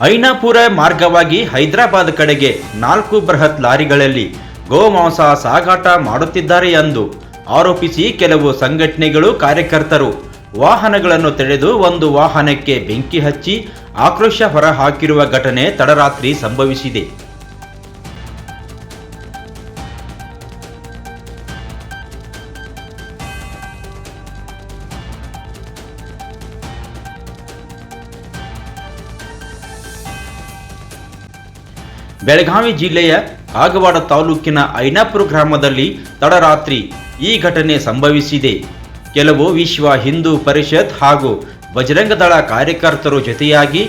ಐನಾಪುರ ಮಾರ್ಗವಾಗಿ ಹೈದರಾಬಾದ್ ಕಡೆಗೆ ನಾಲ್ಕು ಬೃಹತ್ ಲಾರಿಗಳಲ್ಲಿ ಗೋಮಾಂಸ ಸಾಗಾಟ ಮಾಡುತ್ತಿದ್ದಾರೆ ಎಂದು ಆರೋಪಿಸಿ ಕೆಲವು ಸಂಘಟನೆಗಳು ಕಾರ್ಯಕರ್ತರು ವಾಹನಗಳನ್ನು ತಡೆದು ಒಂದು ವಾಹನಕ್ಕೆ ಬೆಂಕಿ ಹಚ್ಚಿ ಆಕ್ರೋಶ ಹೊರಹಾಕಿರುವ ಘಟನೆ ತಡರಾತ್ರಿ ಸಂಭವಿಸಿದೆ. ಬೆಳಗಾವಿ ಜಿಲ್ಲೆಯ ಕಾಗವಾಡ ತಾಲೂಕಿನ ಐನಾಪುರ ಗ್ರಾಮದಲ್ಲಿ ತಡರಾತ್ರಿ ಈ ಘಟನೆ ಸಂಭವಿಸಿದೆ. ಕೆಲವು ವಿಶ್ವ ಹಿಂದೂ ಪರಿಷತ್ ಹಾಗೂ ಬಜರಂಗದಳ ಕಾರ್ಯಕರ್ತರು ಜೊತೆಯಾಗಿ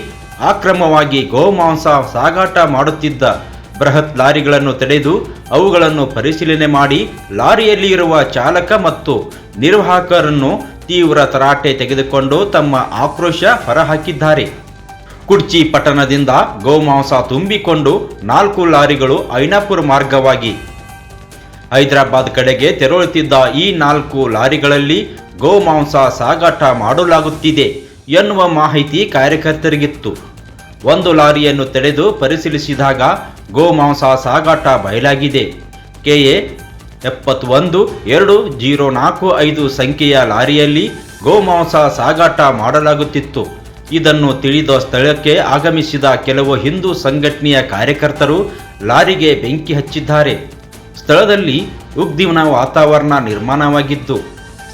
ಆಕ್ರಮವಾಗಿ ಗೋಮಾಂಸ ಸಾಗಾಟ ಮಾಡುತ್ತಿದ್ದ ಬೃಹತ್ ಲಾರಿಗಳನ್ನು ತಡೆದು ಅವುಗಳನ್ನು ಪರಿಶೀಲನೆ ಮಾಡಿ ಲಾರಿಯಲ್ಲಿ ಇರುವ ಚಾಲಕ ಮತ್ತು ನಿರ್ವಾಹಕರನ್ನು ತೀವ್ರ ತರಾಟೆ ತೆಗೆದುಕೊಂಡು ತಮ್ಮ ಆಕ್ರೋಶ ಹೊರಹಾಕಿದ್ದಾರೆ. ಕುಡ್ಚಿ ಪಟ್ಟಣದಿಂದ ಗೋಮಾಂಸ ತುಂಬಿಕೊಂಡು ನಾಲ್ಕು ಲಾರಿಗಳು ಐನಾಪುರ ಮಾರ್ಗವಾಗಿ. ಹೈದರಾಬಾದ್ ಕಡೆಗೆ ತೆರಳುತ್ತಿದ್ದ ಈ ನಾಲ್ಕು ಲಾರಿಗಳಲ್ಲಿ ಗೋಮಾಂಸ ಸಾಗಾಟ ಮಾಡಲಾಗುತ್ತಿದೆ ಎನ್ನುವ ಮಾಹಿತಿ ಕಾರ್ಯಕರ್ತರಿಗಿತ್ತು. ಒಂದು ಲಾರಿಯನ್ನು ತಡೆದು ಪರಿಶೀಲಿಸಿದಾಗ ಗೋಮಾಂಸ ಸಾಗಾಟ ಬಯಲಾಗಿದೆ. ಕೆಎ ಎಪ್ಪತ್ತೊಂದು ಎರಡು ಜೀರೋ ನಾಲ್ಕು ಐದು ಸಂಖ್ಯೆಯ ಲಾರಿಯಲ್ಲಿ ಗೋಮಾಂಸ ಸಾಗಾಟ ಮಾಡಲಾಗುತ್ತಿತ್ತು. ಇದನ್ನು ತಿಳಿದ ಸ್ಥಳಕ್ಕೆ ಆಗಮಿಸಿದ ಕೆಲವು ಹಿಂದೂ ಸಂಘಟನೆಯ ಕಾರ್ಯಕರ್ತರು ಲಾರಿಗೆ ಬೆಂಕಿ ಹಚ್ಚಿದ್ದಾರೆ. ಸ್ಥಳದಲ್ಲಿ ಉಗ್ದಿವನ ವಾತಾವರಣ ನಿರ್ಮಾಣವಾಗಿದ್ದು,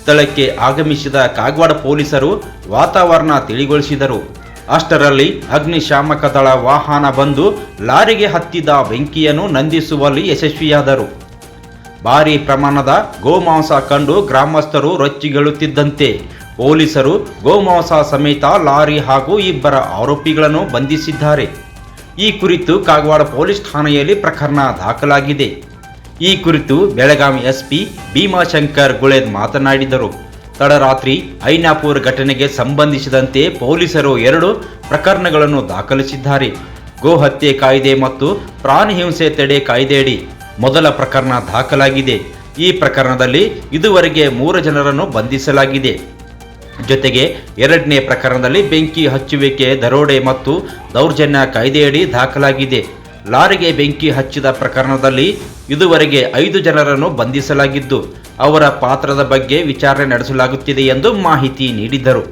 ಸ್ಥಳಕ್ಕೆ ಆಗಮಿಸಿದ ಕಾಗವಾಡ ಪೊಲೀಸರು ವಾತಾವರಣ ತಿಳಿಗೊಳಿಸಿದರು. ಅಷ್ಟರಲ್ಲಿ ಅಗ್ನಿಶಾಮಕ ದಳ ವಾಹನ ಬಂದು ಲಾರಿಗೆ ಹತ್ತಿದ ಬೆಂಕಿಯನ್ನು ನಂದಿಸುವಲ್ಲಿ ಯಶಸ್ವಿಯಾದರು. ಭಾರೀ ಪ್ರಮಾಣದ ಗೋಮಾಂಸ ಕಂಡು ಗ್ರಾಮಸ್ಥರು ರೊಚ್ಚಿಗೇಳುತ್ತಿದ್ದಂತೆ ಪೊಲೀಸರು ಗೋಮಾಂಸ ಸಮೇತ ಲಾರಿ ಹಾಗೂ ಇಬ್ಬರ ಆರೋಪಿಗಳನ್ನು ಬಂಧಿಸಿದ್ದಾರೆ. ಈ ಕುರಿತು ಕಾಗವಾಡ ಪೊಲೀಸ್ ಠಾಣೆಯಲ್ಲಿ ಪ್ರಕರಣ ದಾಖಲಾಗಿದೆ. ಈ ಕುರಿತು ಬೆಳಗಾವಿ ಎಸ್ಪಿ ಭೀಮಾಶಂಕರ್ ಗುಳೇದ್ ಮಾತನಾಡಿದರು. ತಡರಾತ್ರಿ ಐನಾಪುರ್ ಘಟನೆಗೆ ಸಂಬಂಧಿಸಿದಂತೆ ಪೊಲೀಸರು ಎರಡು ಪ್ರಕರಣಗಳನ್ನು ದಾಖಲಿಸಿದ್ದಾರೆ. ಗೋಹತ್ಯೆ ಕಾಯ್ದೆ ಮತ್ತು ಪ್ರಾಣಿ ಹಿಂಸೆ ತಡೆ ಕಾಯ್ದೆಯಡಿ ಮೊದಲ ಪ್ರಕರಣ ದಾಖಲಾಗಿದೆ. ಈ ಪ್ರಕರಣದಲ್ಲಿ ಇದುವರೆಗೆ ಮೂರು ಜನರನ್ನು ಬಂಧಿಸಲಾಗಿದೆ. ಜೊತೆಗೆ ಎರಡನೇ ಪ್ರಕರಣದಲ್ಲಿ ಬೆಂಕಿ ಹಚ್ಚುವಿಕೆ, ದರೋಡೆ ಮತ್ತು ದೌರ್ಜನ್ಯ ಕಾಯ್ದೆಯಡಿ ದಾಖಲಾಗಿದೆ. ಲಾರಿಗೆ ಬೆಂಕಿ ಹಚ್ಚಿದ ಪ್ರಕರಣದಲ್ಲಿ ಇದುವರೆಗೆ ಐದು ಜನರನ್ನು ಬಂಧಿಸಲಾಗಿದ್ದು, ಅವರ ಪಾತ್ರದ ಬಗ್ಗೆ ವಿಚಾರಣೆ ನಡೆಸಲಾಗುತ್ತಿದೆ ಎಂದು ಮಾಹಿತಿ ನೀಡಿದರು